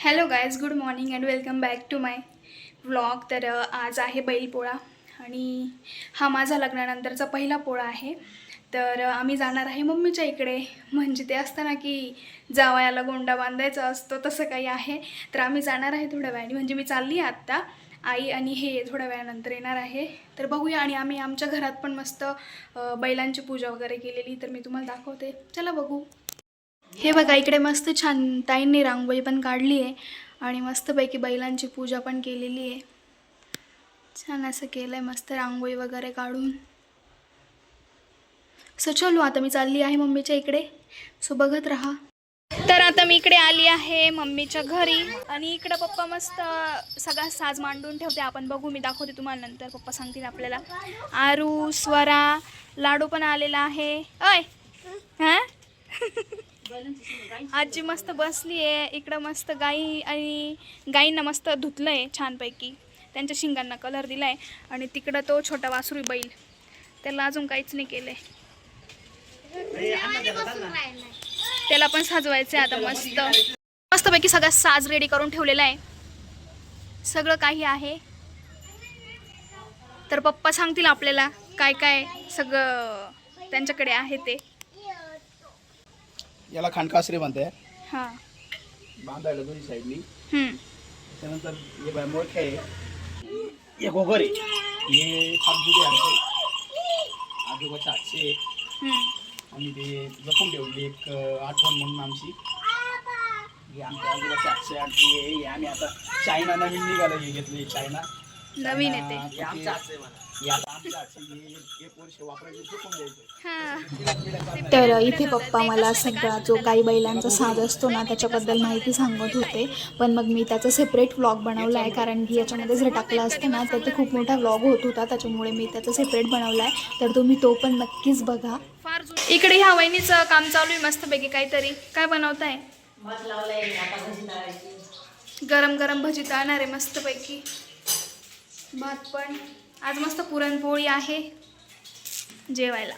Hello guys good morning and welcome back to my vlog तर आज आहे बैलपोळा आणि हा माझा लग्नानंतरचा पहिला पोळा आहे. तर आम्ही जाणार आहे मम्मीच्या इकडे. म्हणजे ते असतं ना की जावयाला गोंडा बांधायचा असतो तसं काही आहे. तर आम्ही जाणार आहे थोड्या वेळाने. म्हणजे मी चालली आहे आत्ता. आई आणि हे थोड्या वेळानंतर येणार आहे. तर बघूया आणि आम्ही आमच्या घरात पण मस्त बैलांची पूजा वगैरे केलेली. तर मी तुम्हाला दाखवते. चला बघू. हे बघा इकडे मस्त छान ताईंनी रांगोळी पण काढली आहे आणि मस्तपैकी बैलांची पूजा पण केलेली आहे. छान असं केलं आहे मस्त रांगोळी वगैरे काढून. सो चलो आता मी चालली आहे मम्मीच्या इकडे. सो बघत राहा. तर आता मी इकडे आली आहे मम्मीच्या घरी. आणि इकडं पप्पा मस्त सगळा साज मांडून ठेवते. आपण बघू मी दाखवते तुम्हाला नंतर. पप्पा सांगतील आपल्याला. आरू स्वरा लाडू पण आलेला आहे. अय हां? आजी मस्त बसली आहे इकडं मस्त गाई आणि गाईंना मस्त धुतलं आहे छानपैकी. त्यांच्या शिंगांना कलर दिला आहे आणि तिकडं तो छोटा वासरू बैल. त्याला अजून काहीच नाही केलं आहे त्याला पण साजवायचं आहे आता मस्त. मस्तपैकी सगळा साज रेडी करून ठेवलेला आहे. सगळं काही आहे. तर पप्पा सांगतील आपल्याला काय काय सगळं त्यांच्याकडे आहे ते. याला खांडकासरे म्हणते. हां. बांधायला दोन्ही साईडनी. त्यानंतर हे बाय मोठे आहे. हे गोगर आहे हे आमचे आजोबाचे आठशे. आणि ते जपून ठेवली एक आठवण म्हणून आमची. हे आमच्या आजोबाचे आठशे आठ हे. आम्ही आता चायना नवीन निघालं हे घेतले चायना. नवीन येते. आमच्या आठशे हे हे हां तर इथे पप्पा मला सगळा जो काही बैलांचा साज असतो ना त्याच्याबद्दल माहिती सांगत होते. पण मग मी त्याचा सेपरेट व्लॉग बनवला आहे कारण की याच्यामध्ये जर टाकलं असतं ना तर ते खूप मोठा व्लॉग होत होता त्याच्यामुळे मी त्याचा सेपरेट बनवला आहे. तर तुम्ही तो पण नक्कीच बघा. फार इकडे ह्या वहिनीचं काम चालू आहे मस्तपैकी काहीतरी. काय बनवताय? गरम गरम भजी तळणार आहे मस्तपैकी. भात पण. आज मस्त पुरणपोळी आहे जेवायला.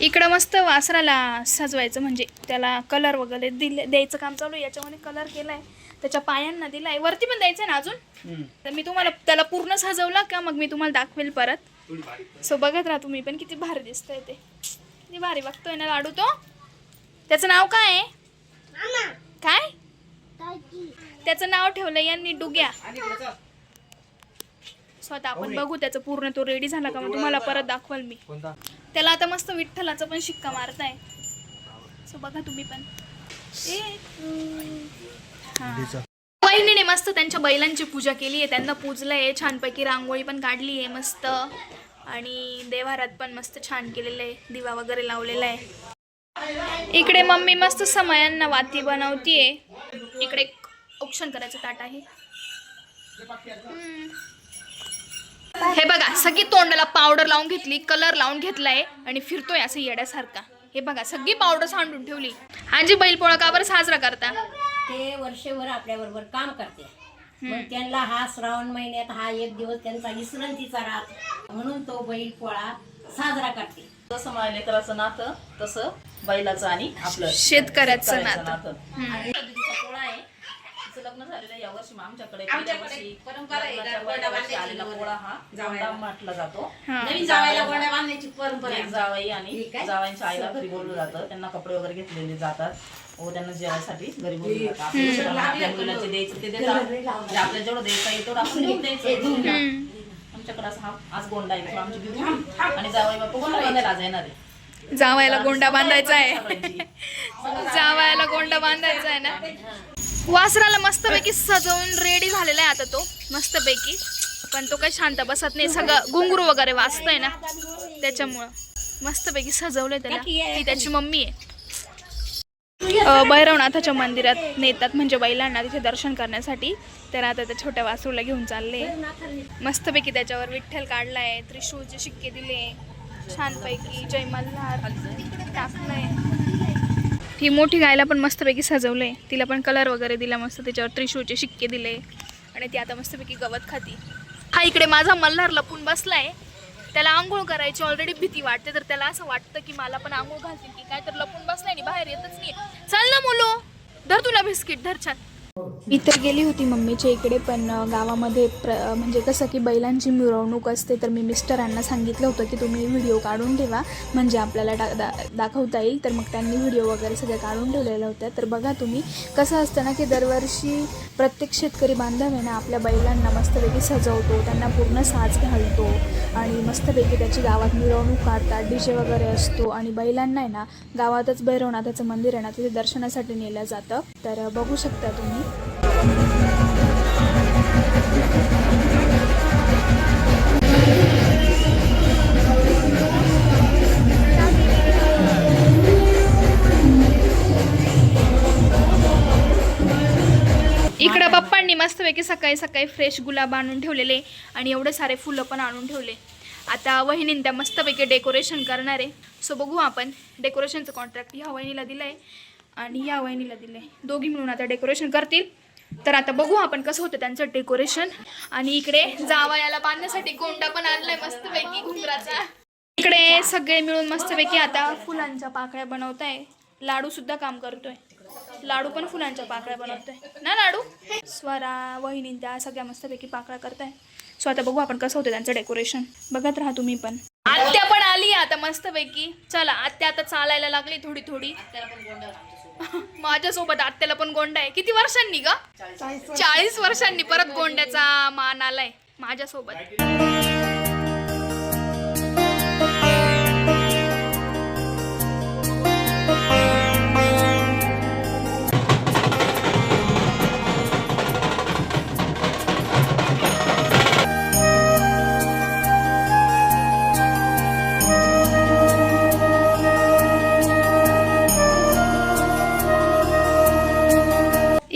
इकडं मस्त वासराला सजवायचं म्हणजे त्याला कलर वगैरे दिले द्यायचं काम चालू आहे. याच्यामध्ये कलर केलाय. त्याच्या पायांना दिलाय. वरती पण द्यायचं ना अजून? तर मी तुम्हाला त्याला पूर्ण सजवला का मग मी तुम्हाला दाखवेल परत? सो बघत राहा तुम्ही पण किती भारी दिसतंय ते. किती भारी बघतोय ना लाडू तो? त्याचं नाव काय आहे? काय? त्याचं नाव ठेवलं यांनी डुग्या. स्वतः आपण बघू त्याचं पूर्ण तो रेडी झाला का मग तुम्हाला परत दाखवाल मी. त्याला आता मस्त विठ्ठलाचा पण शिक्का मारताय. सो बघा तुम्ही पण. वहिनीने मस्त त्यांच्या बैलांची पूजा केली आहे. त्यांना पूजलंय. छानपैकी रांगोळी पण काढली आहे मस्त. आणि देवारात पण मस्त छान केलेलं आहे. दिवा वगैरे लावलेला आहे. इकडे मम्मी मस्त समयांना वाती बनवतीये. इकडे औक्षण करायचं ताट आहे. हे बघा सगळी तोंडाला पावडर लावून घेतली कलर लावून घेतलाय आणि फिरतोय असं येड्यासारखा. हे बघा सगळी पावडर सांडून ठेवली. आजी बैलपोळा का बरं साजरा करता? ते वर्षभर आपल्या बरोबर काम करते. मग त्यांना हा श्रावण महिन्यात हा एक दिवस त्यांचा विश्रांतीचा राहत म्हणून तो बैल पोळा साजरा करते. जसं माझ्या लेकराचं नातं तसं बैलाचं आणि आपलं शेतकऱ्याचं नातं. पोळा आहे. तिचं लग्न झालेलं आहे. यावर्षी मग आमच्याकडे लग्नाच्या पहिल्या वर्षी आलेला पोळा हा. गोंडा म्हटला जातो. हा. नवीन जावायला गोड्या बांधण्याची परंपरा एक जावई आणि जावयांच्या आईला घरी बोललं जातं. त्यांना कपडे वगैरे घेतलेले जातात. व त्यांना जेवायसाठी घरी बोललं जातं. आपल्या मुलाचे द्यायचं ते देतात. म्हणजे आपल्याला जेवढं द्यायचं आहे तेवढं आपण देऊन द्यायचं. आमच्याकडे असं हा आज गोंडा आहे. आमची बिहू आणि जावई बापू गोंडा बांधायला आज येणार आहे. जावायला गोंडा बांधायचा आहे. सगळ्यांची. जावायला गोंडा बांधायचा आहे ना? वासराला मस्तपैकी सजवून रेडी झालेला आहे आता तो मस्तपैकी. पण तो काही शांत बसत नाही सगळं घुंगरू वगैरे वाचतंय ना त्याच्यामुळं. मस्तपैकी सजवलंय त्याला. ती त्याची मम्मी आहे. भैरवनाथाच्या मंदिरात नेतात म्हणजे बैलांना तिथे दर्शन करण्यासाठी. तर आता त्या छोट्या वासरूला घेऊन चालले. मस्तपैकी त्याच्यावर विठ्ठल काढलाय त्रिशूळचे शिक्के दिले. छानपैकी जय मल्हार. टाकलंय. ही मोठी गायला पण मस्तपैकी सजवलं आहे तिला पण कलर वगैरे दिला मस्त त्याच्यावर त्रिशूळचे शिक्के दिले. आणि ती आता मस्तपैकी गवत खाती. हा इकडे माझा मल्हार लपून बसला आहे त्याला आंघोळ करायची ऑलरेडी भीती वाटते तर त्याला असं वाटतं की मला पण आंघोळ घालतील की काय तर लपून बसलाय आणि बाहेर येतच नाही चल धर तुला बिस्किट धर छान. मी तर गेली होती मम्मीच्या इकडे पण गावामध्ये प्र म्हणजे कसं की बैलांची मिरवणूक असते तर मी मिस्टरांना सांगितलं होतं की तुम्ही व्हिडिओ काढून ठेवा म्हणजे आपल्याला दा दा दाखवता येईल. तर मग त्यांनी व्हिडिओ वगैरे सगळ्या काढून ठेवलेल्या होत्या. तर बघा तुम्ही कसं असतं ना की दरवर्षी प्रत्येक शेतकरी बांधव आहे ना आपल्या बैलांना मस्तपैकी सजवतो त्यांना पूर्ण साज घालतो आणि मस्तपैकी त्याची गावात मिरवणूक काढतात डीजे वगैरे असतो आणि बैलांना आहे ना गावातच भैरवनाथाचं मंदिर आहे ना तिथे दर्शनासाठी नेलं जातं. तर बघू शकता तुम्ही. मस्तपैकी सकाळी सकाळी फ्रेश गुलाब आणून ठेवलेले आणि एवढे सारे फुलं पण आणून ठेवले. आता वहिनीं त्या मस्तपैकी डेकोरेशन करणार आहे. सो बघू आपण डेकोरेशनचं कॉन्ट्रॅक्ट ह्या वहिनीला दिलं आहे आणि ह्या वहिनीला दिलं आहे दोघी मिळून आता डेकोरेशन करतील. तर आता बघू आपण कसं होतं त्यांचं डेकोरेशन आणि इकडे जावयाला बांधण्यासाठी गोंडा पण आणलाय मस्तपैकी घुंगराचा. इकडे सगळे मिळून मस्तपैकी आता फुलांच्या पाकळ्या बनवताय. लाडू सुद्धा काम करतोय. लाडू पण फुलांच्या पाकळ्या बनवतोय. ना लाडू? स्वरा वहिनी त्या सगळ्या मस्तपैकी पाकळ्या करताय. सो आता बघू आपण कसं होतं त्यांचं डेकोरेशन बघत राहा तुम्ही पण. आत्या पण आली आता मस्तपैकी. चला आत्या आता चालायला लागली थोडी थोडी माझ्यासोबत आत्याला पण गोंडा आहे. किती वर्षांनी ग? चाळीस वर्षांनी. परत गोंड्याचा मान आलाय माझ्यासोबत.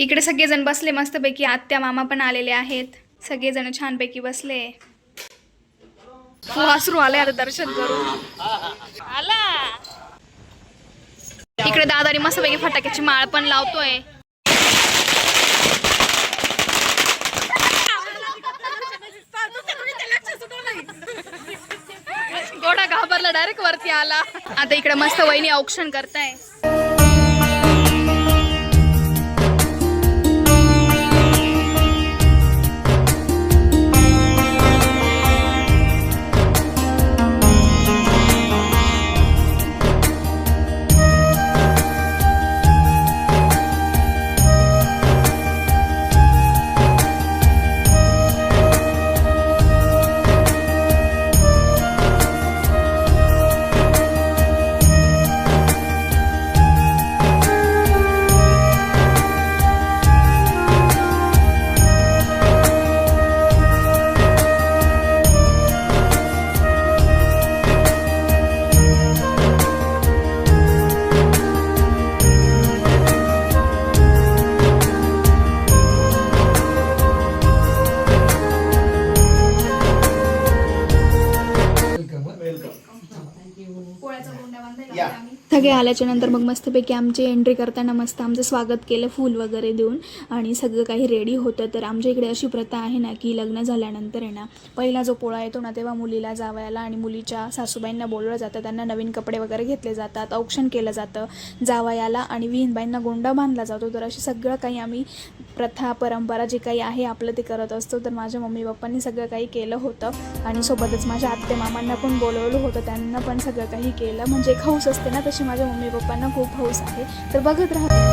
इकडे सगळेजण बसले मस्तपैकी. आत्या मामा पण आलेले आहेत. सगळेजण छानपैकी बसले. वासरू आले आता दर्शन करू आला. इकडे दादानी मस्तपैकी फटाक्याची माळ पण लावतोय. घोडा घाबरला डायरेक्ट वरती आला. आता इकडे मस्त वहिनी औक्षण करताय. सगळे आल्याच्यानंतर मग मस्तपैकी आमची एंट्री करताना मस्त आमचं स्वागत केलं फूल वगैरे देऊन. आणि सगळं काही रेडी होतं. तर आमच्या इकडे अशी प्रथा आहे ना की लग्न झाल्यानंतर आहे ना पहिला जो पोळा येतो ना तेव्हा मुलीला जावयाला आणि मुलीच्या सासूबाईंना बोलवलं जातं. त्यांना नवीन कपडे वगैरे घेतले जातात औक्षण केलं जातं जावयाला आणि विहीनबाईंना गोंडा बांधला जातो. तर अशी सगळं काही आम्ही प्रथा परंपरा जे काही आहे आपलं ते करत असतो. तर माझ्या मम्मी पप्पांनी सगळं काही केलं होतं. आणि सोबतच माझ्या आत्ते मामांना पण बोलवलं होतं. त्यांना पण सगळं काही केलं. म्हणजे एक हौस असते ना तशी माझ्या मम्मी पप्पांना खूप हौस आहे. तर बघत राहा.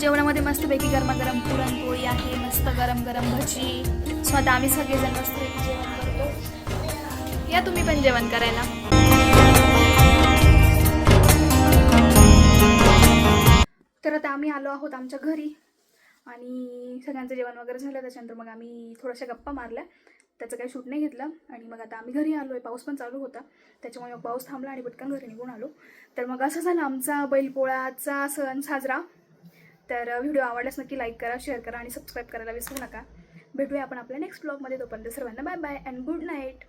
जेवणामध्ये मस्तपैकी गरमागरम पुरणपोळी आहे मस्त गरम गरम भजी. स्वतः आता आम्ही सगळेजण मस्तपैकी जेवण करतो. या तुम्ही पण जेवण करायला. तर आता आम्ही आलो आहोत आमच्या घरी. आणि सगळ्यांचं जेवण वगैरे झालं त्याच्यानंतर मग आम्ही थोड्याशा गप्पा मारल्या. त्याचं काही शूट नाही घेतलं. आणि मग आता आम्ही घरी आलो आहे पाऊस पण चालू होता. त्याच्यामुळे मग पाऊस थांबला आणि पटकन घरी निघून आलो. तर मग असं झालं आमचा बैलपोळाचा सण साजरा. तर व्हिडिओ आवडल्यास नक्की लाईक करा शेअर करा आणि सबस्क्राईब करायला विसरू नका. भेटूया आपण आपल्या नेक्स्ट ब्लॉगमध्ये. तोपर्यंत सर्वांना bye bye and good night